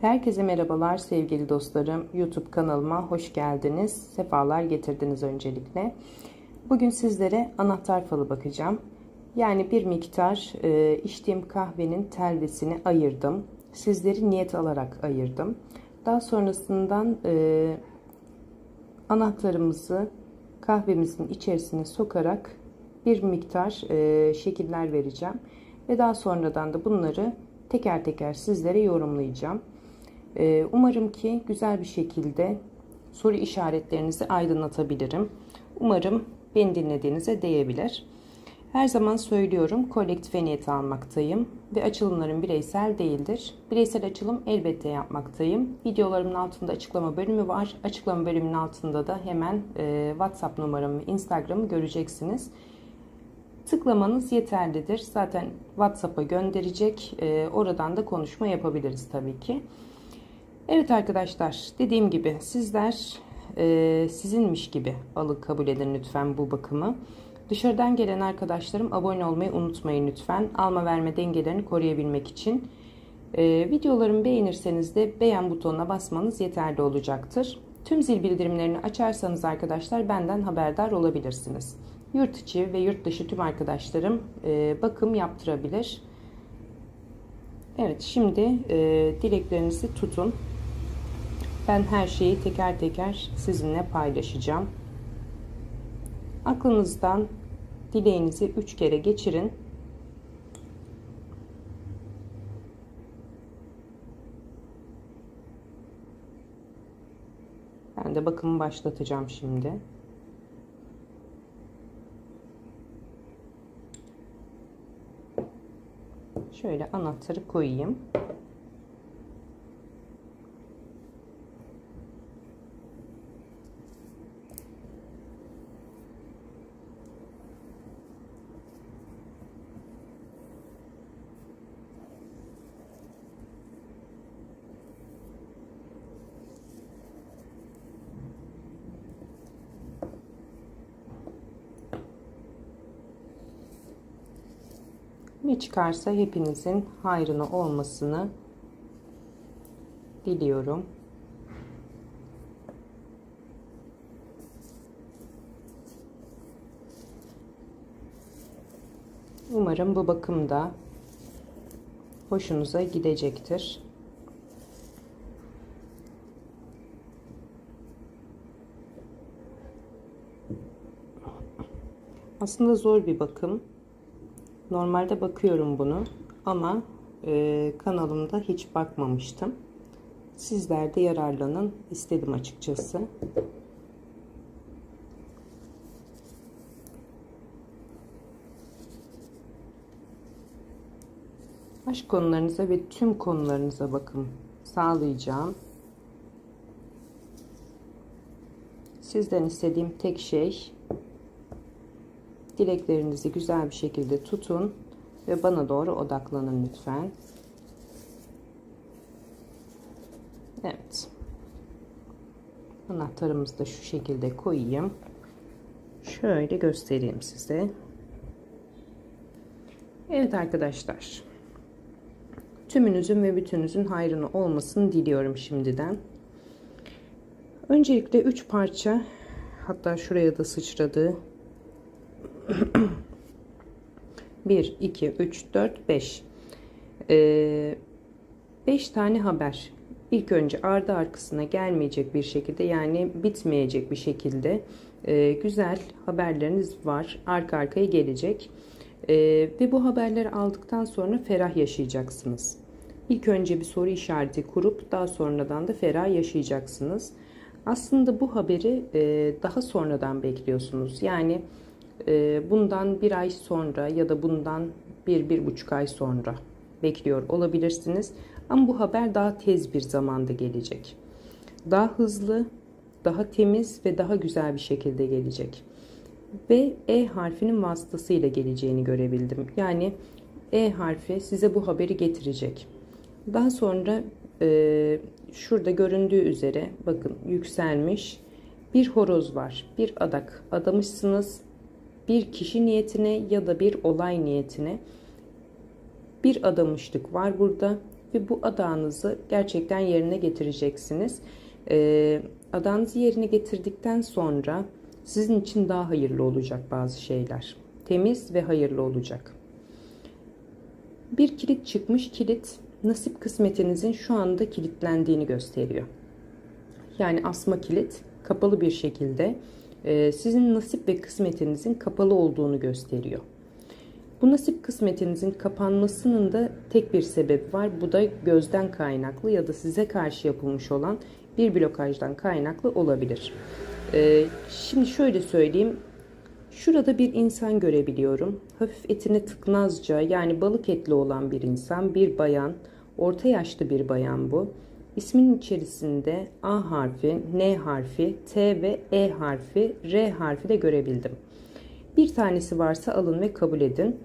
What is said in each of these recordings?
Herkese merhabalar sevgili dostlarım. YouTube kanalıma hoş geldiniz. Sefalar getirdiniz öncelikle. Bugün sizlere anahtar falı bakacağım. Yani bir miktar e, içtiğim kahvenin telvesini ayırdım. Sizleri niyet alarak ayırdım. Daha sonrasından e, anahtarımızı kahvemizin içerisine sokarak bir miktar e, şekiller vereceğim. Ve daha sonradan da bunları teker teker sizlere yorumlayacağım. Ee, umarım ki güzel bir şekilde soru işaretlerinizi aydınlatabilirim. Umarım beni dinlediğinize değebilir. Her zaman söylüyorum kolektife niyet almaktayım ve açılımlarım bireysel değildir. Bireysel açılım elbette yapmaktayım. Videolarımın altında açıklama bölümü var. Açıklama bölümünün altında da hemen e, WhatsApp numaramı, Instagram'ı göreceksiniz. Tıklamanız yeterlidir. Zaten WhatsApp'a gönderecek. E, oradan da konuşma yapabiliriz tabii ki. Evet arkadaşlar dediğim gibi sizler e, sizinmiş gibi alıp kabul edin lütfen bu bakımı. Dışarıdan gelen arkadaşlarım abone olmayı unutmayın lütfen. Alma verme dengelerini koruyabilmek için. E, videolarımı beğenirseniz de beğen butonuna basmanız yeterli olacaktır. Tüm zil bildirimlerini açarsanız arkadaşlar benden haberdar olabilirsiniz. Yurt içi ve yurt dışı tüm arkadaşlarım e, bakım yaptırabilir. Evet şimdi e, dileklerinizi tutun. Ben her şeyi teker teker sizinle paylaşacağım. Aklınızdan dileğinizi üç kere geçirin. Ben de bakımı başlatacağım şimdi. Şöyle anahtarı koyayım. Ne çıkarsa hepinizin hayrına olmasını diliyorum. Umarım bu bakım da hoşunuza gidecektir. Aslında zor bir bakım. Normalde bakıyorum bunu ama e, kanalımda hiç bakmamıştım. Sizler de yararlanın istedim açıkçası. Aşk konularınıza ve tüm konularınıza bakım sağlayacağım. Sizden istediğim tek şey Dileklerinizi güzel bir şekilde tutun ve bana doğru odaklanın lütfen. Evet. Anahtarımızı da şu şekilde koyayım. Şöyle göstereyim size. Evet arkadaşlar. Tümünüzün ve bütününüzün hayrını olmasını diliyorum şimdiden. Öncelikle 3 parça hatta şuraya da sıçradı 1, 2, 3, 4, 5. 5 tane haber. İlk önce ardı arkasına gelmeyecek bir şekilde yani bitmeyecek bir şekilde e, güzel haberleriniz var. Arka arkaya gelecek. E, ve bu haberleri aldıktan sonra ferah yaşayacaksınız. İlk önce bir soru işareti kurup daha sonradan da ferah yaşayacaksınız. Aslında bu haberi e, daha sonradan bekliyorsunuz. Yani bundan bir ay sonra ya da bundan bir, bir buçuk ay sonra bekliyor olabilirsiniz. Ama bu haber daha tez bir zamanda gelecek. Daha hızlı, daha temiz ve daha güzel bir şekilde gelecek. Ve E harfinin vasıtasıyla geleceğini görebildim. Yani E harfi size bu haberi getirecek. Daha sonra e, şurada göründüğü üzere bakın yükselmiş bir horoz var. Bir adak adamışsınız bir kişi niyetine ya da bir olay niyetine bir adamışlık var burada ve bu adağınızı gerçekten yerine getireceksiniz. Ee, adağınızı yerine getirdikten sonra sizin için daha hayırlı olacak bazı şeyler. Temiz ve hayırlı olacak. Bir kilit çıkmış. Kilit nasip kısmetinizin şu anda kilitlendiğini gösteriyor. Yani asma kilit kapalı bir şekilde sizin nasip ve kısmetinizin kapalı olduğunu gösteriyor. Bu nasip kısmetinizin kapanmasının da tek bir sebebi var. Bu da gözden kaynaklı ya da size karşı yapılmış olan bir blokajdan kaynaklı olabilir. Ee, şimdi şöyle söyleyeyim. Şurada bir insan görebiliyorum. Hafif etine tıknazca yani balık etli olan bir insan, bir bayan, orta yaşlı bir bayan bu. İsminin içerisinde A harfi, N harfi, T ve E harfi, R harfi de görebildim. Bir tanesi varsa alın ve kabul edin.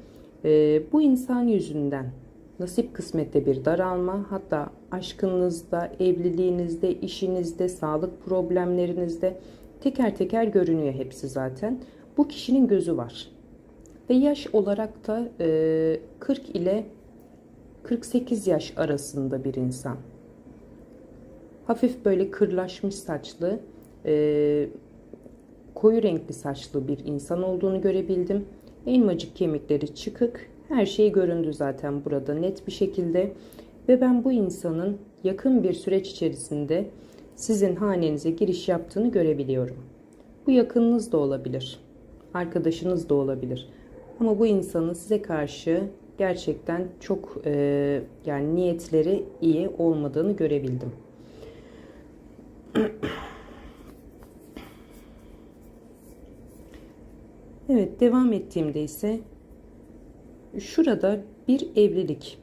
Ee, bu insan yüzünden nasip kısmette bir daralma, hatta aşkınızda, evliliğinizde, işinizde, sağlık problemlerinizde teker teker görünüyor hepsi zaten. Bu kişinin gözü var. Ve yaş olarak da e, 40 ile 48 yaş arasında bir insan. Hafif böyle kırlaşmış saçlı, e, koyu renkli saçlı bir insan olduğunu görebildim. Elmacık kemikleri çıkık. Her şey göründü zaten burada net bir şekilde. Ve ben bu insanın yakın bir süreç içerisinde sizin hanenize giriş yaptığını görebiliyorum. Bu yakınınız da olabilir. Arkadaşınız da olabilir. Ama bu insanın size karşı gerçekten çok e, yani niyetleri iyi olmadığını görebildim. Evet devam ettiğimde ise şurada bir evlilik.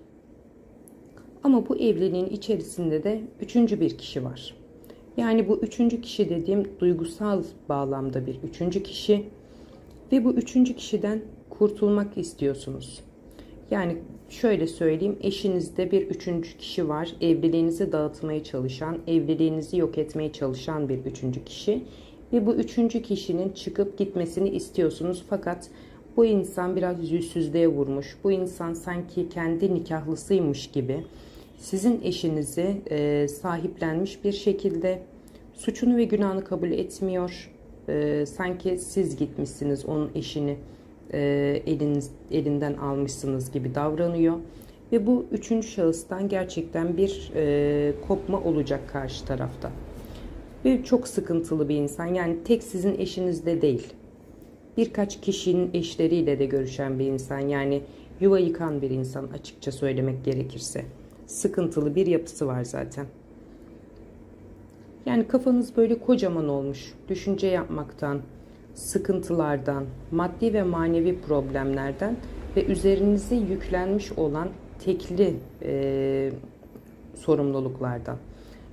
Ama bu evliliğin içerisinde de üçüncü bir kişi var. Yani bu üçüncü kişi dediğim duygusal bağlamda bir üçüncü kişi ve bu üçüncü kişiden kurtulmak istiyorsunuz. Yani şöyle söyleyeyim eşinizde bir üçüncü kişi var. Evliliğinizi dağıtmaya çalışan, evliliğinizi yok etmeye çalışan bir üçüncü kişi. Ve bu üçüncü kişinin çıkıp gitmesini istiyorsunuz. Fakat bu insan biraz yüzsüzlüğe vurmuş. Bu insan sanki kendi nikahlısıymış gibi sizin eşinizi e, sahiplenmiş bir şekilde suçunu ve günahını kabul etmiyor. E, sanki siz gitmişsiniz onun eşini e, eliniz, elinden almışsınız gibi davranıyor. Ve bu üçüncü şahıstan gerçekten bir e, kopma olacak karşı tarafta. Ve çok sıkıntılı bir insan. Yani tek sizin eşinizde değil. Birkaç kişinin eşleriyle de görüşen bir insan. Yani yuva yıkan bir insan açıkça söylemek gerekirse. Sıkıntılı bir yapısı var zaten. Yani kafanız böyle kocaman olmuş. Düşünce yapmaktan, sıkıntılardan, maddi ve manevi problemlerden ve üzerinize yüklenmiş olan tekli e, sorumluluklardan.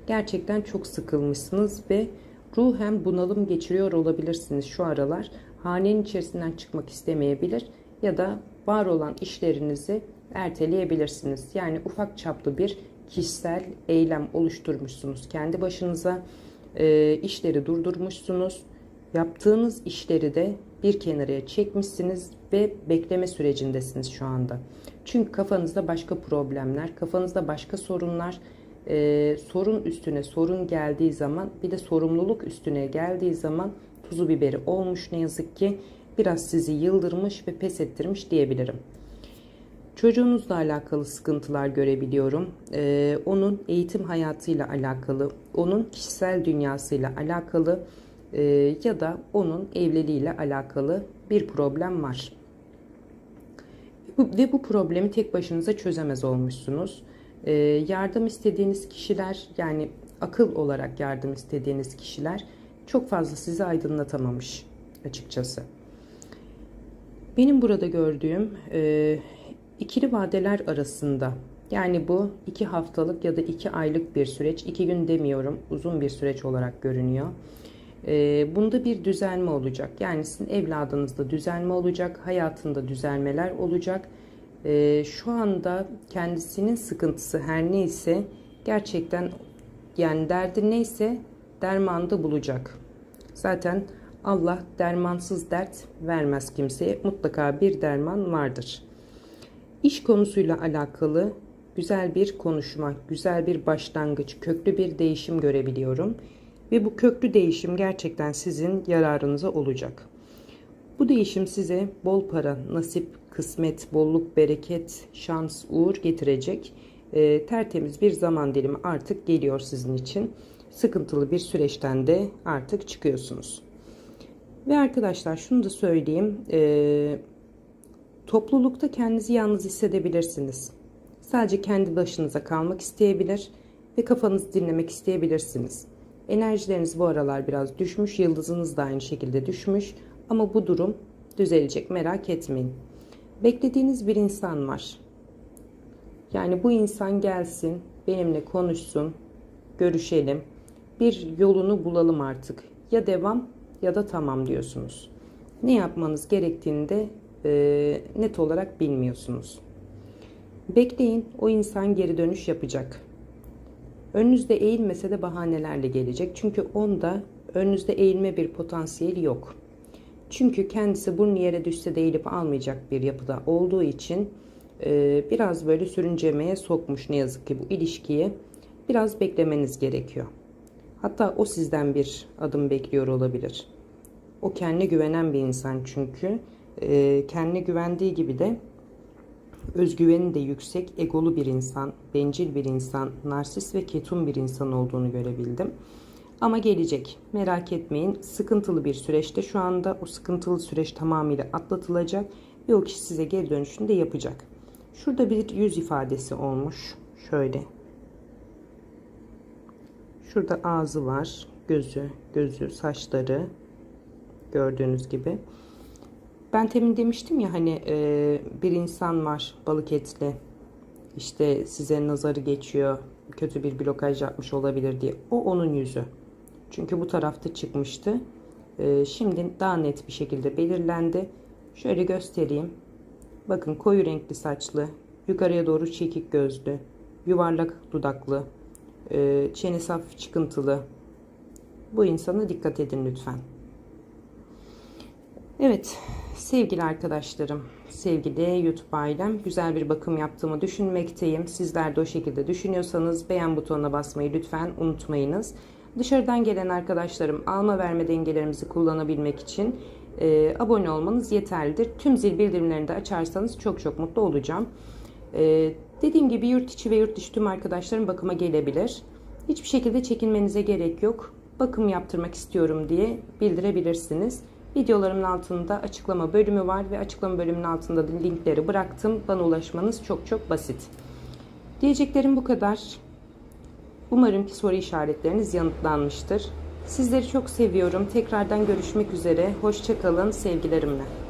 Gerçekten çok sıkılmışsınız ve ruhen bunalım geçiriyor olabilirsiniz şu aralar. Hanenin içerisinden çıkmak istemeyebilir ya da var olan işlerinizi erteleyebilirsiniz. Yani ufak çaplı bir kişisel eylem oluşturmuşsunuz. Kendi başınıza e, işleri durdurmuşsunuz. Yaptığınız işleri de bir kenaraya çekmişsiniz ve bekleme sürecindesiniz şu anda. Çünkü kafanızda başka problemler, kafanızda başka sorunlar, e, sorun üstüne sorun geldiği zaman bir de sorumluluk üstüne geldiği zaman tuzu biberi olmuş ne yazık ki biraz sizi yıldırmış ve pes ettirmiş diyebilirim. Çocuğunuzla alakalı sıkıntılar görebiliyorum. Ee, onun eğitim hayatıyla alakalı, onun kişisel dünyasıyla alakalı e, ya da onun evliliğiyle alakalı bir problem var. Ve bu problemi tek başınıza çözemez olmuşsunuz. Ee, yardım istediğiniz kişiler yani akıl olarak yardım istediğiniz kişiler çok fazla sizi aydınlatamamış açıkçası. Benim burada gördüğüm e, ikili vadeler arasında yani bu iki haftalık ya da iki aylık bir süreç. iki gün demiyorum uzun bir süreç olarak görünüyor. E, bunda bir düzelme olacak. Yani sizin evladınızda düzelme olacak. Hayatında düzelmeler olacak. E, şu anda kendisinin sıkıntısı her neyse gerçekten yani derdi neyse dermanı bulacak. Zaten Allah dermansız dert vermez kimseye. Mutlaka bir derman vardır. İş konusuyla alakalı güzel bir konuşma, güzel bir başlangıç, köklü bir değişim görebiliyorum. Ve bu köklü değişim gerçekten sizin yararınıza olacak. Bu değişim size bol para, nasip, kısmet, bolluk, bereket, şans, uğur getirecek. Ee, tertemiz bir zaman dilimi artık geliyor sizin için. Sıkıntılı bir süreçten de artık çıkıyorsunuz. Ve arkadaşlar şunu da söyleyeyim. Ee, toplulukta kendinizi yalnız hissedebilirsiniz. Sadece kendi başınıza kalmak isteyebilir ve kafanızı dinlemek isteyebilirsiniz. Enerjileriniz bu aralar biraz düşmüş, yıldızınız da aynı şekilde düşmüş ama bu durum düzelecek merak etmeyin. Beklediğiniz bir insan var. Yani bu insan gelsin, benimle konuşsun, görüşelim. Bir yolunu bulalım artık. Ya devam ya da tamam diyorsunuz. Ne yapmanız gerektiğini de e, net olarak bilmiyorsunuz. Bekleyin, o insan geri dönüş yapacak. Önünüzde eğilmese de bahanelerle gelecek. Çünkü onda önünüzde eğilme bir potansiyeli yok. Çünkü kendisi burnu yere düşse de eğilip almayacak bir yapıda olduğu için e, biraz böyle sürüncemeye sokmuş ne yazık ki bu ilişkiyi. Biraz beklemeniz gerekiyor. Hatta o sizden bir adım bekliyor olabilir. O kendine güvenen bir insan çünkü. E, kendine güvendiği gibi de özgüveni de yüksek, egolu bir insan, bencil bir insan, narsist ve ketum bir insan olduğunu görebildim. Ama gelecek. Merak etmeyin. Sıkıntılı bir süreçte şu anda o sıkıntılı süreç tamamıyla atlatılacak ve o kişi size geri dönüşünü de yapacak. Şurada bir yüz ifadesi olmuş. Şöyle. Şurada ağzı var, gözü, gözü, saçları gördüğünüz gibi. Ben temin demiştim ya hani e, bir insan var balık etli. İşte size nazarı geçiyor, kötü bir blokaj yapmış olabilir diye. O onun yüzü. Çünkü bu tarafta çıkmıştı. E, şimdi daha net bir şekilde belirlendi. Şöyle göstereyim. Bakın koyu renkli saçlı, yukarıya doğru çekik gözlü, yuvarlak dudaklı, e, çenesi hafif çıkıntılı. Bu insana dikkat edin lütfen. Evet sevgili arkadaşlarım, sevgili YouTube ailem güzel bir bakım yaptığımı düşünmekteyim. Sizler de o şekilde düşünüyorsanız beğen butonuna basmayı lütfen unutmayınız. Dışarıdan gelen arkadaşlarım alma verme dengelerimizi kullanabilmek için e, abone olmanız yeterlidir. Tüm zil bildirimlerini de açarsanız çok çok mutlu olacağım. E, dediğim gibi yurt içi ve yurt dışı tüm arkadaşlarım bakıma gelebilir. Hiçbir şekilde çekinmenize gerek yok. Bakım yaptırmak istiyorum diye bildirebilirsiniz. Videolarımın altında açıklama bölümü var ve açıklama bölümünün altında da linkleri bıraktım. Bana ulaşmanız çok çok basit. Diyeceklerim bu kadar. Umarım ki soru işaretleriniz yanıtlanmıştır. Sizleri çok seviyorum. Tekrardan görüşmek üzere. Hoşçakalın sevgilerimle.